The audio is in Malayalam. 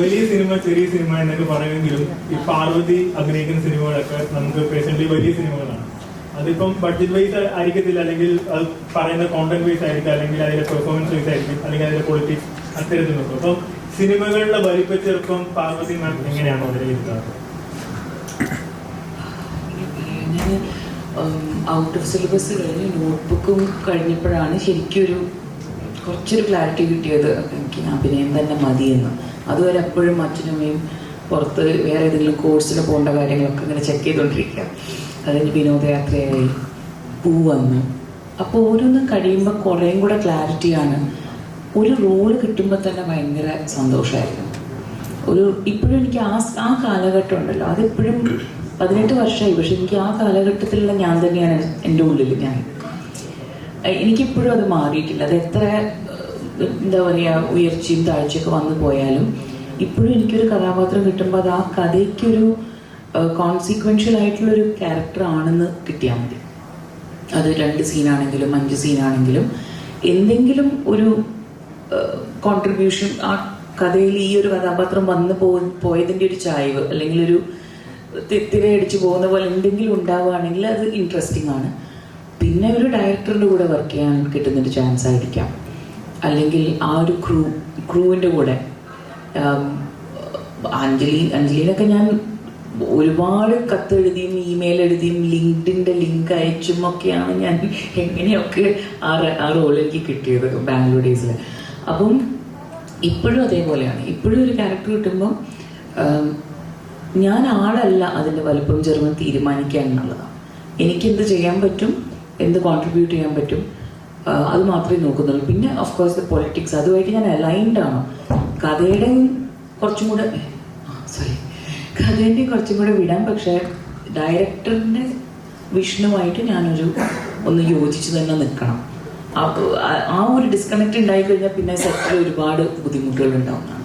വലിയ സിനിമ ചെറിയ സിനിമ എന്നൊക്കെ പറയുമെങ്കിലും ഈ പാർവതി അഭിനയിക്കുന്ന സിനിമകളൊക്കെ നമുക്ക് പേഴ്സണലി വലിയ സിനിമകളാണ്. അതിപ്പം ബഡ്ജറ്റ് വൈസ് ആയിരിക്കത്തില്ല അല്ലെങ്കിൽ അത് പറയുന്ന കോണ്ടന്റ് വൈസ് ആയിരിക്കും അല്ലെങ്കിൽ അതിന്റെ പെർഫോമൻസ് വൈസ് ആയിരിക്കും അല്ലെങ്കിൽ അതിന്റെ ക്വാളിറ്റി അത്തരത്തിൽ നോക്കും അപ്പം സിനിമകളുടെ വലിപ്പച്ചെറുപ്പം പാർവതി മാം എങ്ങനെയാണോ ഞാൻ ഔട്ട് ഓഫ് സിലബസ് കഴിഞ്ഞ് നോട്ട്ബുക്കും കഴിഞ്ഞപ്പോഴാണ് ശരിക്കും ഒരു കുറച്ചൊരു ക്ലാരിറ്റി കിട്ടിയത് എനിക്ക് അഭിനയം തന്നെ മതിയെന്ന്. അതുവരെ എപ്പോഴും അച്ഛനമ്മയും പുറത്ത് വേറെ ഏതെങ്കിലും കോഴ്സിൽ പോകേണ്ട കാര്യങ്ങളൊക്കെ ഇങ്ങനെ ചെക്ക് ചെയ്തുകൊണ്ടിരിക്കുക അതിന് വിനോദയാത്രയായി പൂ വന്നു അപ്പോൾ ഓരോന്നും കഴിയുമ്പോൾ കുറേയും കൂടെ ക്ലാരിറ്റിയാണ് ഒരു റോൾ കിട്ടുമ്പോൾ തന്നെ ഭയങ്കര സന്തോഷമായിരുന്നു ഒരു ഇപ്പോഴും എനിക്ക് ആ ആ കാലഘട്ടം ഉണ്ടല്ലോ. അതെപ്പോഴും പതിനെട്ട് വർഷമായി പക്ഷെ എനിക്ക് ആ കാലഘട്ടത്തിലുള്ള ഞാൻ തന്നെയാണ് എന്റെ ഉള്ളിൽ ഞാൻ. എനിക്കിപ്പോഴും അത് മാറിയിട്ടില്ല. അത് എത്ര എന്താ പറയുക ഉയർച്ചയും താഴ്ചയൊക്കെ വന്നു പോയാലും ഇപ്പോഴും എനിക്കൊരു കഥാപാത്രം കിട്ടുമ്പോൾ അത് ആ കഥയ്ക്കൊരു കോൺസിക്വൻഷ്യൽ ആയിട്ടുള്ളൊരു ക്യാരക്ടർ ആണെന്ന് കിട്ടിയാൽ മതി. അത് രണ്ട് സീനാണെങ്കിലും അഞ്ച് സീനാണെങ്കിലും എന്തെങ്കിലും ഒരു കോൺട്രിബ്യൂഷൻ ആ കഥയിൽ ഈ ഒരു കഥാപാത്രം വന്നു പോ പോയതിന്റെ ഒരു ചായവ് അല്ലെങ്കിൽ ഒരു തിരയടിച്ച് പോകുന്ന പോലെ എന്തെങ്കിലും ഉണ്ടാവുകയാണെങ്കിൽ അത് ഇൻട്രസ്റ്റിംഗ് ആണ്. പിന്നെ ഒരു ഡയറക്ടറിന്റെ കൂടെ വർക്ക് ചെയ്യാൻ കിട്ടുന്നൊരു ചാൻസ് ആയിരിക്കാം. അല്ലെങ്കിൽ ആ ഒരു ക്രൂ ക്രൂവിന്റെ കൂടെ. അഞ്ജലി അഞ്ജലിനൊക്കെ ഞാൻ ഒരുപാട് കത്തെഴുതിയും ഇമെയിൽ എഴുതിയും ലിങ്ക്ഡിന്റെ ലിങ്ക് അയച്ചും ഒക്കെയാണ് ഞാൻ എങ്ങനെയൊക്കെ ആ ആ റോൾ എനിക്ക് കിട്ടിയത് ബാംഗ്ലൂർ ഡേയ്സിൽ അപ്പം ഇപ്പോഴും അതേപോലെയാണ്. ഇപ്പോഴും ഒരു ക്യാരക്ടർ കിട്ടുമ്പം ഞാൻ ആളല്ല അതിന്റെ വലുപ്പം ചെറുപ്പം തീരുമാനിക്കുക എന്നുള്ളതാണ്. എനിക്കെന്ത് ചെയ്യാൻ പറ്റും? എന്ത് കോൺട്രിബ്യൂട്ട് ചെയ്യാൻ പറ്റും? അത് മാത്രമേ നോക്കുന്നുള്ളൂ. പിന്നെ ഓഫ് കോഴ്സ് ദ പൊളിറ്റിക്സ് അതുമായിട്ട് ഞാൻ അലൈൻഡ് ആണ്. കഥയുടെ കുറച്ചും കൂടെ സോറി കഥേന്റെ കുറച്ചും കൂടെ വിടാം. പക്ഷേ ഡയറക്ടറിന്റെ വിഷ്ണുവായിട്ട് ഞാനൊരു ഒന്ന് യോജിച്ച് തന്നെ നിൽക്കണം. ആ ഒരു ഡിസ്കണക്ട് ഉണ്ടായിക്കഴിഞ്ഞാൽ പിന്നെ സെറ്റിൽ ഒരുപാട് ബുദ്ധിമുട്ടുകൾ ഉണ്ടാവുന്നതാണ്